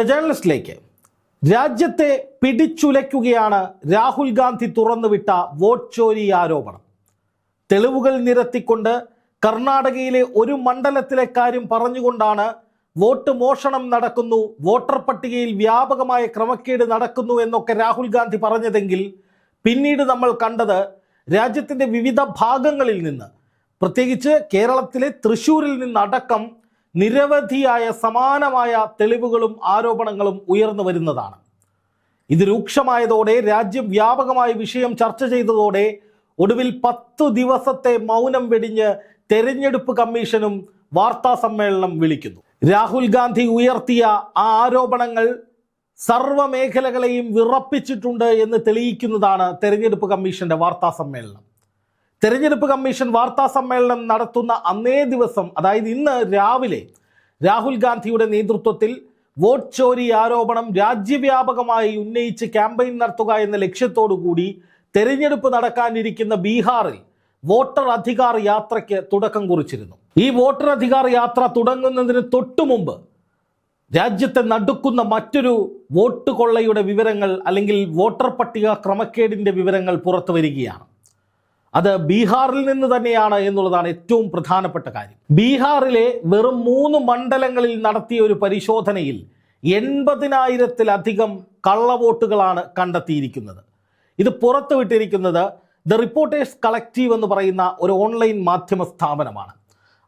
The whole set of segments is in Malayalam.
ദ ജേർണലിസ്റ്റിലേക്ക് രാജ്യത്തെ പിടിച്ചുലയ്ക്കുകയാണ് രാഹുൽ ഗാന്ധി തുറന്നുവിട്ട വോട്ട് ചോരി ആരോപണം. തെളിവുകൾ നിരത്തിക്കൊണ്ട് കർണാടകയിലെ ഒരു മണ്ഡലത്തിലെ കാര്യം പറഞ്ഞുകൊണ്ടാണ് വോട്ട് മോഷണം നടക്കുന്നു വോട്ടർ പട്ടികയിൽ വ്യാപകമായ ക്രമക്കേട് നടക്കുന്നു എന്നൊക്കെ രാഹുൽ ഗാന്ധി പറഞ്ഞതെങ്കിൽ പിന്നീട് നമ്മൾ കണ്ടത് രാജ്യത്തിന്റെ വിവിധ ഭാഗങ്ങളിൽ നിന്ന്. പ്രത്യേകിച്ച് കേരളത്തിലെ തൃശ്ശൂരിൽ നിന്നടക്കം നിരവധിയായ സമാനമായ തെളിവുകളും ആരോപണങ്ങളും ഉയർന്നു വരുന്നതാണ്. ഇത് രൂക്ഷമായതോടെ രാജ്യം വ്യാപകമായി വിഷയം ചർച്ച ചെയ്തതോടെ ഒടുവിൽ പത്തു ദിവസത്തെ മൗനം വെടിഞ്ഞ് തെരഞ്ഞെടുപ്പ് കമ്മീഷനും വാർത്താ സമ്മേളനം വിളിക്കുന്നു. രാഹുൽ ഗാന്ധി ഉയർത്തിയ ആ ആരോപണങ്ങൾ സർവമേഖലകളെയും വിറപ്പിച്ചിട്ടുണ്ട് എന്ന് തെളിയിക്കുന്നതാണ് തെരഞ്ഞെടുപ്പ് കമ്മീഷന്റെ വാർത്താ സമ്മേളനം. തെരഞ്ഞെടുപ്പ് കമ്മീഷൻ വാർത്താ സമ്മേളനം നടത്തുന്ന അന്നേ ദിവസം അതായത് ഇന്ന് രാവിലെ രാഹുൽ ഗാന്ധിയുടെ നേതൃത്വത്തിൽ വോട്ട് ചോരി ആരോപണം രാജ്യവ്യാപകമായി ഉന്നയിച്ച് ക്യാമ്പയിൻ നടത്തുക എന്ന ലക്ഷ്യത്തോടു കൂടി തെരഞ്ഞെടുപ്പ് നടക്കാനിരിക്കുന്ന ബീഹാറിൽ വോട്ടർ അധികാർ യാത്രയ്ക്ക് തുടക്കം കുറിച്ചിരുന്നു. ഈ വോട്ടർ അധികാർ യാത്ര തുടങ്ങുന്നതിന് തൊട്ടു മുമ്പ് രാജ്യത്തെ നടുക്കുന്ന മറ്റൊരു വോട്ട് കൊള്ളയുടെ വിവരങ്ങൾ അല്ലെങ്കിൽ വോട്ടർ പട്ടിക ക്രമക്കേടിന്റെ വിവരങ്ങൾ പുറത്തു വരികയാണ്. അത് ബീഹാറിൽ നിന്ന് തന്നെയാണ് എന്നുള്ളതാണ് ഏറ്റവും പ്രധാനപ്പെട്ട കാര്യം. ബീഹാറിലെ വെറും മൂന്ന് മണ്ഡലങ്ങളിൽ നടത്തിയ ഒരു പരിശോധനയിൽ എൺപതിനായിരത്തിലധികം കള്ളവോട്ടുകളാണ് കണ്ടെത്തിയിരിക്കുന്നത്. ഇത് പുറത്തുവിട്ടിരിക്കുന്നത് ദ റിപ്പോർട്ടേഴ്സ് കളക്റ്റീവ് എന്ന് പറയുന്ന ഒരു ഓൺലൈൻ മാധ്യമ സ്ഥാപനമാണ്.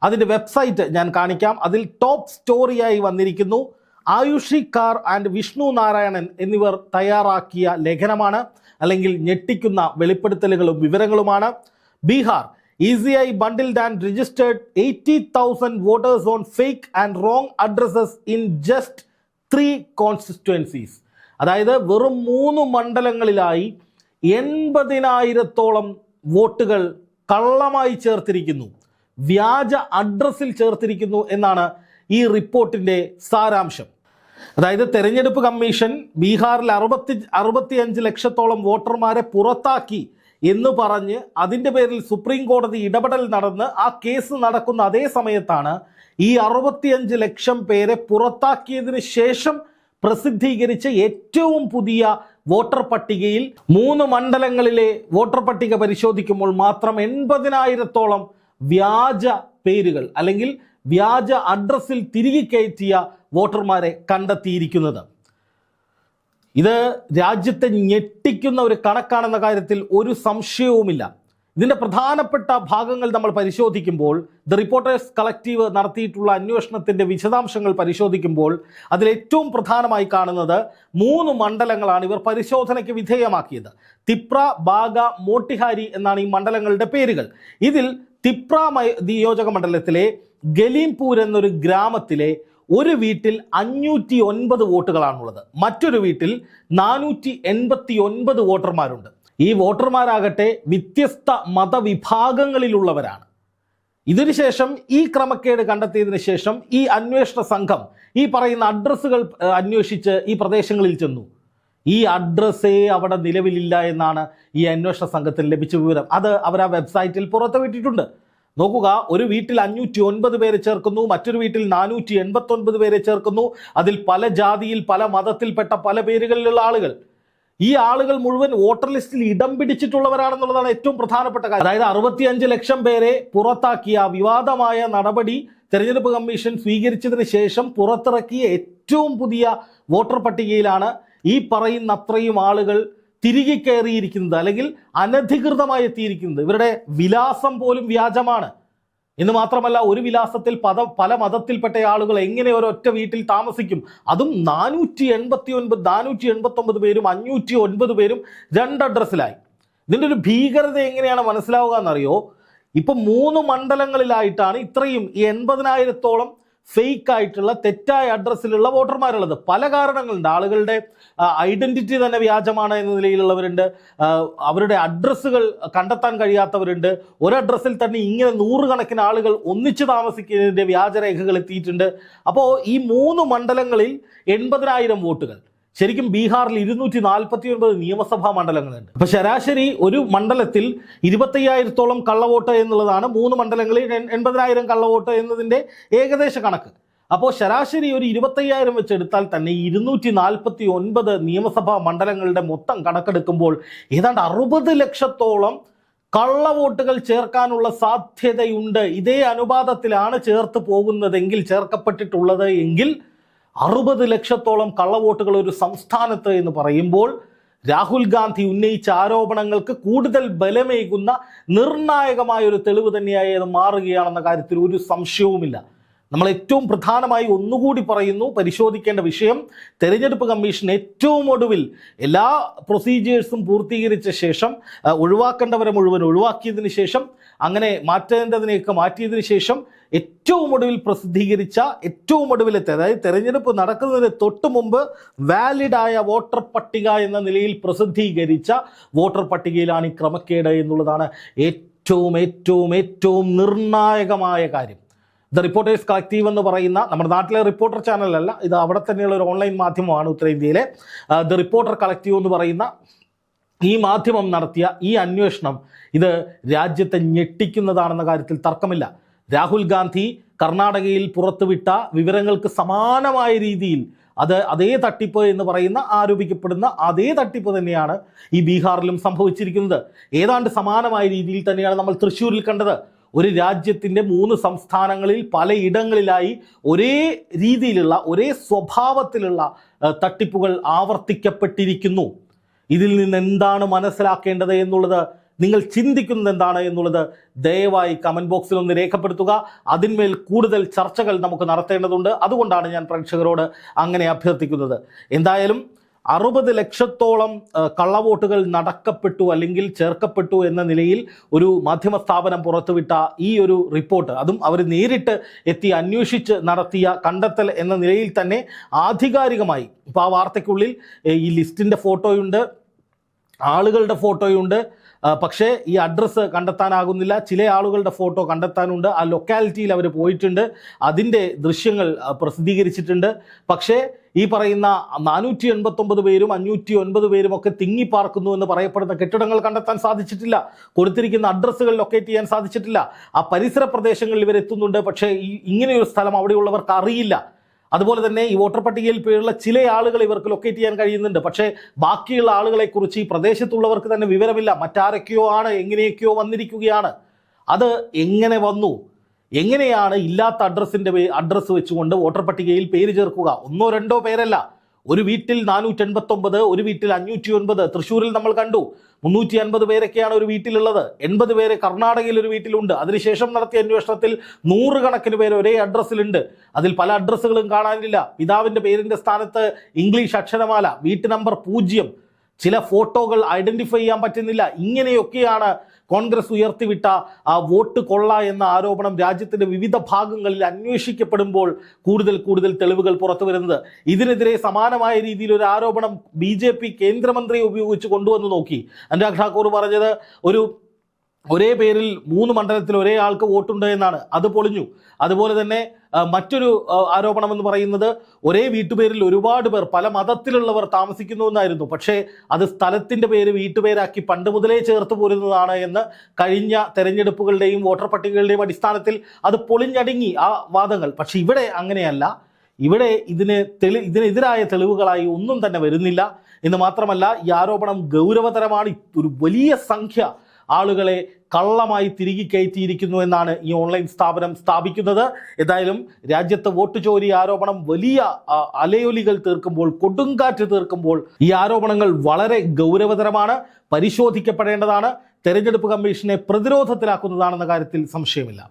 അതിന്റെ വെബ്സൈറ്റ് ഞാൻ കാണിക്കാം. അതിൽ ടോപ്പ് സ്റ്റോറിയായി വന്നിരിക്കുന്നു. ആയുഷി കാർ ആൻഡ് വിഷ്ണു നാരായണൻ എന്നിവർ തയ്യാറാക്കിയ ലേഖനമാണ്. അല്ലെങ്കിൽ ഞെട്ടിക്കുന്ന വെളിപ്പെടുത്തലുകളും വിവരങ്ങളുമാണ്. ബീഹാർ ഈസിയായി bundled and registered eighty thousand voters on fake and wrong addresses in just three constituencies അതായത് വെറും മൂന്ന് മണ്ഡലങ്ങളിലായി എൺപതിനായിരത്തോളം വോട്ടുകൾ കള്ളമായി ചേർത്തിരിക്കുന്നു. വ്യാജ അഡ്രസ്സിൽ ചേർത്തിരിക്കുന്നു എന്നാണ് ഈ റിപ്പോർട്ടിന്റെ സാരാംശം. അതായത് തെരഞ്ഞെടുപ്പ് കമ്മീഷൻ ബീഹാറിൽ അറുപത്തി അറുപത്തിയഞ്ച് ലക്ഷത്തോളം വോട്ടർമാരെ പുറത്താക്കി എന്ന് പറഞ്ഞ് അതിന്റെ പേരിൽ സുപ്രീം കോടതി ഇടപെടൽ നടന്ന് ആ കേസ് നടക്കുന്ന അതേ സമയത്താണ് ഈ അറുപത്തിയഞ്ച് ലക്ഷം പേരെ പുറത്താക്കിയതിന് ശേഷം പ്രസിദ്ധീകരിച്ച ഏറ്റവും പുതിയ വോട്ടർ പട്ടികയിൽ മൂന്ന് മണ്ഡലങ്ങളിലെ വോട്ടർ പട്ടിക പരിശോധിക്കുമ്പോൾ മാത്രം എൺപതിനായിരത്തോളം വ്യാജ പേരുകൾ അല്ലെങ്കിൽ വ്യാജ അഡ്രസ്സിൽ തിരികെ കയറ്റിയ വോട്ടർമാരെ കണ്ടെത്തിയിരിക്കുന്നത്. ഇത് രാജ്യത്തെ ഞെട്ടിക്കുന്ന ഒരു കണക്കാണെന്ന കാര്യത്തിൽ ഒരു സംശയവുമില്ല. ഇതിന്റെ പ്രധാനപ്പെട്ട ഭാഗങ്ങൾ നമ്മൾ പരിശോധിക്കുമ്പോൾ ദ റിപ്പോർട്ടേഴ്സ് കളക്റ്റീവ് നടത്തിയിട്ടുള്ള അന്വേഷണത്തിന്റെ വിശദാംശങ്ങൾ പരിശോധിക്കുമ്പോൾ അതിൽ ഏറ്റവും പ്രധാനമായി കാണുന്നത് മൂന്ന് മണ്ഡലങ്ങളാണ് ഇവർ പരിശോധനയ്ക്ക് വിധേയമാക്കിയത്. തിപ്ര ബാഗ മോട്ടിഹാരി എന്നാണ് ഈ മണ്ഡലങ്ങളുടെ പേരുകൾ. ഇതിൽ തിപ്ര നിയോജക മണ്ഡലത്തിലെ ഗലീംപൂർ എന്നൊരു ഗ്രാമത്തിലെ ഒരു വീട്ടിൽ അഞ്ഞൂറ്റി ഒൻപത് വോട്ടുകളാണുള്ളത്. മറ്റൊരു വീട്ടിൽ നാനൂറ്റി എൺപത്തി ഒൻപത് വോട്ടർമാരുണ്ട്. ഈ വോട്ടർമാരാകട്ടെ വ്യത്യസ്ത മതവിഭാഗങ്ങളിലുള്ളവരാണ്. ഇതിനുശേഷം ഈ ക്രമക്കേട് കണ്ടെത്തിയതിനു ശേഷം ഈ അന്വേഷണ സംഘം ഈ പറയുന്ന അഡ്രസ്സുകൾ അന്വേഷിച്ച് ഈ പ്രദേശങ്ങളിൽ ചെന്നു. ഈ അഡ്രസ്സേ അവിടെ നിലവിലില്ല എന്നാണ് ഈ അന്വേഷണ സംഘത്തിൽ ലഭിച്ച വിവരം. അത് അവർ ആ വെബ്സൈറ്റിൽ പുറത്തുവിട്ടിട്ടുണ്ട്. നോക്കുക ഒരു വീട്ടിൽ അഞ്ഞൂറ്റി ഒൻപത് പേരെ ചേർക്കുന്നു മറ്റൊരു വീട്ടിൽ നാനൂറ്റി എൺപത്തി ഒൻപത് പേരെ ചേർക്കുന്നു. അതിൽ പല ജാതിയിൽ പല മതത്തിൽപ്പെട്ട പല പേരുകളിലുള്ള ആളുകൾ. ഈ ആളുകൾ മുഴുവൻ വോട്ടർ ലിസ്റ്റിൽ ഇടം പിടിച്ചിട്ടുള്ളവരാണെന്നുള്ളതാണ് ഏറ്റവും പ്രധാനപ്പെട്ട കാര്യം. അതായത് അറുപത്തിയഞ്ച് ലക്ഷം പേരെ പുറത്താക്കിയ വിവാദമായ നടപടി തെരഞ്ഞെടുപ്പ് കമ്മീഷൻ സ്വീകരിച്ചതിന് ശേഷം പുറത്തിറക്കിയ ഏറ്റവും പുതിയ വോട്ടർ പട്ടികയിലാണ് ഈ പറയുന്ന അത്രയും ആളുകൾ തിരികെ കയറിയിരിക്കുന്നത് അല്ലെങ്കിൽ അനധികൃതമായി എത്തിയിരിക്കുന്നത്. ഇവരുടെ വിലാസം പോലും വ്യാജമാണ്. എന്ന് മാത്രമല്ല ഒരു വിലാസത്തിൽ പദ പല മതത്തിൽപ്പെട്ട ആളുകൾ എങ്ങനെ ഒരൊറ്റ വീട്ടിൽ താമസിക്കും? അതും നാനൂറ്റി എൺപത്തി ഒൻപത് നാനൂറ്റി എൺപത്തി ഒമ്പത് പേരും അഞ്ഞൂറ്റി ഒൻപത് പേരും രണ്ട് അഡ്രസ്സിലായി ഇതിന്റെ ഒരു ഭീകരത എങ്ങനെയാണ് മനസ്സിലാവുക എന്നറിയോ? ഇപ്പം മൂന്ന് മണ്ഡലങ്ങളിലായിട്ടാണ് ഇത്രയും എൺപതിനായിരത്തോളം ഫേക്ക് ആയിട്ടുള്ള തെറ്റായ അഡ്രസ്സിലുള്ള വോട്ടർമാരുള്ളത്. പല കാരണങ്ങളുണ്ട്. ആളുകളുടെ ഐഡന്റിറ്റി തന്നെ വ്യാജമാണ് എന്ന നിലയിലുള്ളവരുണ്ട്. അവരുടെ അഡ്രസ്സുകൾ കണ്ടെത്താൻ കഴിയാത്തവരുണ്ട്. ഒരു അഡ്രസ്സിൽ തന്നെ ഇങ്ങനെ നൂറുകണക്കിന് ആളുകൾ ഒന്നിച്ച് താമസിക്കുന്നതിന്റെ വ്യാജരേഖകൾ എത്തിയിട്ടുണ്ട്. അപ്പോൾ ഈ മൂന്ന് മണ്ഡലങ്ങളിൽ എൺപതിനായിരം വോട്ടുകൾ. ശരിക്കും ബീഹാറിൽ ഇരുന്നൂറ്റി നാൽപ്പത്തി ഒൻപത് നിയമസഭാ മണ്ഡലങ്ങളുണ്ട്. അപ്പൊ ശരാശരി ഒരു മണ്ഡലത്തിൽ ഇരുപത്തയ്യായിരത്തോളം കള്ളവോട്ട് എന്നുള്ളതാണ് മൂന്ന് മണ്ഡലങ്ങളിൽ എൺ- എൺപതിനായിരം കള്ളവോട്ട് എന്നതിന്റെ ഏകദേശ കണക്ക്. അപ്പോൾ ശരാശരി ഒരു ഇരുപത്തയ്യായിരം വെച്ചെടുത്താൽ തന്നെ ഇരുന്നൂറ്റി നാൽപ്പത്തി ഒൻപത് നിയമസഭാ മണ്ഡലങ്ങളുടെ മൊത്തം കണക്കെടുക്കുമ്പോൾ ഏതാണ്ട് അറുപത് ലക്ഷത്തോളം കള്ളവോട്ടുകൾ ചേർക്കാനുള്ള സാധ്യതയുണ്ട്. ഇതേ അനുപാതത്തിലാണ് ചേർത്ത് പോകുന്നതെങ്കിൽ ചേർക്കപ്പെട്ടിട്ടുള്ളത് എങ്കിൽ അറുപത് ലക്ഷത്തോളം കള്ളവോട്ടുകൾ ഒരു സംസ്ഥാനത്ത് എന്ന് പറയുമ്പോൾ രാഹുൽ ഗാന്ധി ഉന്നയിച്ച ആരോപണങ്ങൾക്ക് കൂടുതൽ ബലമേകുന്ന നിർണായകമായ ഒരു തെളിവ് തന്നെയായി അത് മാറുകയാണെന്ന കാര്യത്തിൽ ഒരു സംശയവുമില്ല. നമ്മൾ ഏറ്റവും പ്രധാനമായി ഒന്നുകൂടി പറയുന്നു പരിശോധിക്കേണ്ട വിഷയം തെരഞ്ഞെടുപ്പ് കമ്മീഷൻ ഏറ്റവും ഒടുവിൽ എല്ലാ പ്രൊസീജിയേഴ്സും പൂർത്തീകരിച്ച ശേഷം ഒഴിവാക്കേണ്ടവരെ മുഴുവൻ ഒഴിവാക്കിയതിന് ശേഷം അങ്ങനെ മാറ്റേണ്ടതിനെയൊക്കെ മാറ്റിയതിന് ശേഷം ഏറ്റവും ഒടുവിൽ പ്രസിദ്ധീകരിച്ച ഏറ്റവും ഒടുവിലത്തെ അതായത് തെരഞ്ഞെടുപ്പ് നടക്കുന്നതിന് തൊട്ട് മുമ്പ് വാലിഡായ വോട്ടർ പട്ടിക എന്ന നിലയിൽ പ്രസിദ്ധീകരിച്ച വോട്ടർ പട്ടികയിലാണ് ഈ ക്രമക്കേട് എന്നുള്ളതാണ് ഏറ്റവും ഏറ്റവും ഏറ്റവും നിർണായകമായ കാര്യം. ദ റിപ്പോർട്ടേഴ്സ് കളക്റ്റീവ് എന്ന് പറയുന്ന നമ്മുടെ നാട്ടിലെ റിപ്പോർട്ടർ ചാനലല്ല ഇത് അവിടെ തന്നെയുള്ള ഒരു ഓൺലൈൻ മാധ്യമമാണ് ഉത്തരേന്ത്യയിലെ. ദ റിപ്പോർട്ടർ കളക്റ്റീവ് എന്ന് പറയുന്ന ഈ മാധ്യമം നടത്തിയ ഈ അന്വേഷണം ഇത് രാജ്യത്തെ ഞെട്ടിക്കുന്നതാണെന്ന കാര്യത്തിൽ തർക്കമില്ല. രാഹുൽ ഗാന്ധി കർണാടകയിൽ പുറത്തുവിട്ട വിവരങ്ങൾക്ക് സമാനമായ രീതിയിൽ അത് അതേ തട്ടിപ്പ് എന്ന് പറയുന്ന ആരോപിക്കപ്പെടുന്ന അതേ തട്ടിപ്പ് തന്നെയാണ് ഈ ബീഹാറിലും സംഭവിച്ചിരിക്കുന്നത്. ഏതാണ്ട് സമാനമായ രീതിയിൽ തന്നെയാണ് നമ്മൾ തൃശ്ശൂരിൽ കണ്ടത്. ഒരു രാജ്യത്തിന്റെ മൂന്ന് സംസ്ഥാനങ്ങളിൽ പലയിടങ്ങളിലായി ഒരേ രീതിയിലുള്ള ഒരേ സ്വഭാവത്തിലുള്ള തട്ടിപ്പുകൾ ആവർത്തിക്കപ്പെട്ടിരിക്കുന്നു. ഇതിൽ നിന്ന് എന്താണ് മനസ്സിലാക്കേണ്ടത് എന്നുള്ളത് നിങ്ങൾ ചിന്തിക്കുന്നത് എന്താണ് എന്നുള്ളത് ദയവായി കമന്റ് ബോക്സിൽ ഒന്ന് രേഖപ്പെടുത്തുക. അതിന്മേൽ കൂടുതൽ ചർച്ചകൾ നമുക്ക് നടത്തേണ്ടതുണ്ട്. അതുകൊണ്ടാണ് ഞാൻ പ്രേക്ഷകരോട് അങ്ങനെ അഭ്യർത്ഥിക്കുന്നത്. എന്തായാലും അറുപത് ലക്ഷത്തോളം കള്ളവോട്ടുകൾ നടക്കപ്പെട്ടു അല്ലെങ്കിൽ ചേർക്കപ്പെട്ടു എന്ന നിലയിൽ ഒരു മാധ്യമ സ്ഥാപനം പുറത്തുവിട്ട ഈ ഒരു റിപ്പോർട്ട് അതും അവർ നേരിട്ട് എത്തി അന്വേഷിച്ച് നടത്തിയ കണ്ടെത്തൽ എന്ന നിലയിൽ തന്നെ ആധികാരികമായി ഇപ്പോൾ ആ വാർത്തയ്ക്കുള്ളിൽ ഈ ലിസ്റ്റിന്റെ ഫോട്ടോയുണ്ട് ആളുകളുടെ ഫോട്ടോയുണ്ട് പക്ഷേ ഈ അഡ്രസ്സ് കണ്ടെത്താനാകുന്നില്ല. ചില ആളുകളുടെ ഫോട്ടോ കണ്ടെത്താനുണ്ട്. ആ ലൊക്കാലിറ്റിയിൽ അവർ പോയിട്ടുണ്ട്. അതിന്റെ ദൃശ്യങ്ങൾ പ്രസിദ്ധീകരിച്ചിട്ടുണ്ട്. പക്ഷേ ഈ പറയുന്ന നാനൂറ്റി എൺപത്തൊമ്പത് പേരും അഞ്ഞൂറ്റി ഒൻപത് പേരും ഒക്കെ തിങ്ങിപ്പാർക്കുന്നു എന്ന് പറയപ്പെടുന്ന കെട്ടിടങ്ങൾ കണ്ടെത്താൻ സാധിച്ചിട്ടില്ല. കൊടുത്തിരിക്കുന്ന അഡ്രസ്സുകൾ ലൊക്കേറ്റ് ചെയ്യാൻ സാധിച്ചിട്ടില്ല. ആ പരിസര പ്രദേശങ്ങളിൽ ഇവരെത്തുന്നുണ്ട് പക്ഷേ ഈ ഇങ്ങനെയൊരു സ്ഥലം അവിടെയുള്ളവർക്ക് അറിയില്ല. അതുപോലെ തന്നെ ഈ വോട്ടർ പട്ടികയിൽ പേരുള്ള ചില ആളുകൾ ഇവർക്ക് ലൊക്കേറ്റ് ചെയ്യാൻ കഴിയുന്നുണ്ട്. പക്ഷേ ബാക്കിയുള്ള ആളുകളെ കുറിച്ച് ഈ പ്രദേശത്തുള്ളവർക്ക് തന്നെ വിവരമില്ല. മറ്റാരൊക്കെയോ ആണ് എങ്ങനെയൊക്കെയോ വന്നിരിക്കുകയാണ്. അത് എങ്ങനെ വന്നു? എങ്ങനെയാണ് ഇല്ലാത്ത അഡ്രസ്സിന്റെ അഡ്രസ്സ് വെച്ചുകൊണ്ട് വോട്ടർ പട്ടികയിൽ പേര് ചേർക്കുക? ഒന്നോ രണ്ടോ പേരല്ല. ഒരു വീട്ടിൽ നാനൂറ്റി എൺപത്തൊമ്പത് ഒരു വീട്ടിൽ അഞ്ഞൂറ്റി ഒൻപത് തൃശ്ശൂരിൽ നമ്മൾ കണ്ടു. മുന്നൂറ്റി അൻപത് പേരൊക്കെയാണ് ഒരു വീട്ടിലുള്ളത്. എൺപത് പേര് കർണാടകയിൽ ഒരു വീട്ടിലുണ്ട്. അതിനുശേഷം നടത്തിയ അന്വേഷണത്തിൽ നൂറുകണക്കിന് പേര് ഒരേ അഡ്രസ്സിലുണ്ട്. അതിൽ പല അഡ്രസ്സുകളും കാണാനില്ല. പിതാവിന്റെ പേരിന്റെ സ്ഥാനത്ത് ഇംഗ്ലീഷ് അക്ഷരമാല വീട്ടു നമ്പർ പൂജ്യം ചില ഫോട്ടോകൾ ഐഡന്റിഫൈ ചെയ്യാൻ പറ്റുന്നില്ല. ഇങ്ങനെയൊക്കെയാണ് കോൺഗ്രസ് ഉയർത്തിവിട്ട ആ വോട്ട് കൊള്ള എന്ന ആരോപണം രാജ്യത്തിന്റെ വിവിധ ഭാഗങ്ങളിൽ അന്വേഷിക്കപ്പെടുമ്പോൾ കൂടുതൽ കൂടുതൽ തെളിവുകൾ പുറത്തു വരുന്നത്. ഇതിനെതിരെ സമാനമായ രീതിയിൽ ഒരു ആരോപണം ബി ജെ പി കേന്ദ്രമന്ത്രിയെ ഉപയോഗിച്ച് കൊണ്ടുവന്ന് നോക്കി. അനുരാഗ് ഠാക്കൂർ പറഞ്ഞത് ഒരു ഒരേ പേരിൽ മൂന്ന് മണ്ഡലത്തിൽ ഒരേ ആൾക്ക് വോട്ടുണ്ട് എന്നാണ്. അത് പൊളിഞ്ഞു. അതുപോലെ തന്നെ മറ്റൊരു ആരോപണം എന്ന് പറയുന്നത് ഒരേ വീട്ടുപേരിൽ ഒരുപാട് പേർ പല മതത്തിലുള്ളവർ താമസിക്കുന്നു എന്നായിരുന്നു. പക്ഷേ അത് സ്ഥലത്തിന്റെ പേര് വീട്ടുപേരാക്കി പണ്ട് മുതലേ ചേർത്ത് പോരുന്നതാണ് എന്ന് കഴിഞ്ഞ തെരഞ്ഞെടുപ്പുകളുടെയും വോട്ടർ പട്ടികകളുടെയും അടിസ്ഥാനത്തിൽ അത് പൊളിഞ്ഞടുങ്ങി ആ വാദങ്ങൾ. പക്ഷെ ഇവിടെ അങ്ങനെയല്ല. ഇവിടെ ഇതിന് തെളി ഇതിനെതിരായ തെളിവുകളായി ഒന്നും തന്നെ വരുന്നില്ല. എന്ന് മാത്രമല്ല ഈ ആരോപണം ഗൗരവതരമാണ്. ഒരു വലിയ സംഖ്യ ആളുകളെ കള്ളമായി തിരികെ കയറ്റിയിരിക്കുന്നു എന്നാണ് ഈ ഓൺലൈൻ സ്ഥാപനം സ്ഥാപിക്കുന്നത്. എന്തായാലും രാജ്യത്ത് വോട്ട് ചോരി ആരോപണം വലിയ അലയൊലികൾ തീർക്കുമ്പോൾ കൊടുങ്കാറ്റ് തീർക്കുമ്പോൾ ഈ ആരോപണങ്ങൾ വളരെ ഗൗരവതരമാണ് പരിശോധിക്കപ്പെടേണ്ടതാണ് തെരഞ്ഞെടുപ്പ് കമ്മീഷനെ പ്രതിരോധത്തിലാക്കുന്നതാണെന്ന കാര്യത്തിൽ സംശയമില്ല.